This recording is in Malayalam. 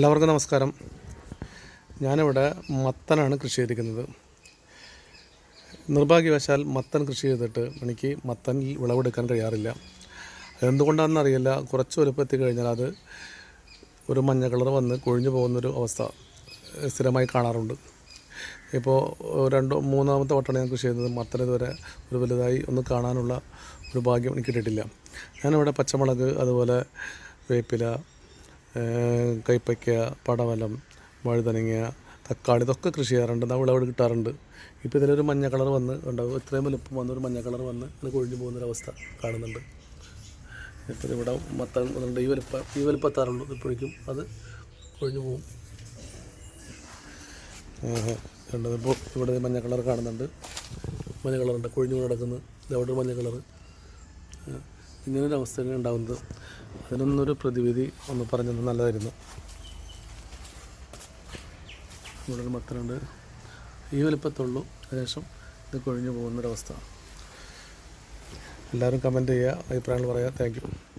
എല്ലാവർക്കും നമസ്കാരം. ഞാനിവിടെ മത്തനാണ് കൃഷി ചെയ്തിരിക്കുന്നത്. നിർഭാഗ്യവശാൽ മത്തൻ കൃഷി ചെയ്തിട്ട് എനിക്ക് മത്തനിൽ വിളവെടുക്കാൻ കഴിയാറില്ല എന്തുകൊണ്ടാണെന്ന് അറിയില്ല. കുറച്ച് വലുപ്പത്തി കഴിഞ്ഞാൽ അത് ഒരു മഞ്ഞ കളർ വന്ന് കൊഴിഞ്ഞു പോകുന്നൊരു അവസ്ഥ സ്ഥിരമായി കാണാറുണ്ട്. ഇപ്പോൾ രണ്ടോ മൂന്നാമത്തെ വട്ടമാണ് ഞാൻ കൃഷി ചെയ്യുന്നത്. മത്തൻ ഇതുവരെ ഒരു വലുതായി ഒന്ന് കാണാനുള്ള ഒരു ഭാഗ്യം എനിക്ക് കിട്ടിയിട്ടില്ല. ഞാനിവിടെ പച്ചമുളക് അതുപോലെ വേപ്പില കൈപ്പയ്ക്ക പടവലം വഴുതനങ്ങ തക്കാളി ഇതൊക്കെ കൃഷി ചെയ്യാറുണ്ട്. എന്നാൽ വിളവ് കിട്ടാറുണ്ട്. ഇപ്പോൾ ഇതിലൊരു മഞ്ഞ കളർ വന്ന് ഉണ്ടാവും ഇത്രയും വലുപ്പം വന്നൊരു മഞ്ഞ കളർ വന്ന് അങ്ങനെ കൊഴിഞ്ഞു പോകുന്നൊരവസ്ഥ കാണുന്നുണ്ട്. ഇപ്പോൾ ഇവിടെ മത്തൻ വന്നിട്ടുണ്ട്. ഈ വലുപ്പം ഈ വലുപ്പത്താറുള്ളൂ ഇപ്പോഴേക്കും അത് കൊഴിഞ്ഞു പോകും. ഇപ്പോൾ ഇവിടെ മഞ്ഞ കളർ കാണുന്നുണ്ട്. മഞ്ഞ കളറുണ്ട്. കൊഴിഞ്ഞു കിടക്കുന്നത് ഇതവിടെ മഞ്ഞ കളർ ഇങ്ങനൊരു അവസ്ഥയാണ് ഉണ്ടാകുന്നത് അതിനൊന്നൊരു പ്രതിവിധി ഒന്ന് പറഞ്ഞത് നല്ലതായിരുന്നു. ഇവിടെ ഒരു മത്തനുണ്ട്. ഈ വലുപ്പത്തുള്ളൂ. അതിനുശേഷം ഇത് കൊഴിഞ്ഞു പോകുന്നൊരവസ്ഥ. എല്ലാവരും കമന്റ് ചെയ്യുക അഭിപ്രായങ്ങൾ പറയുക. താങ്ക്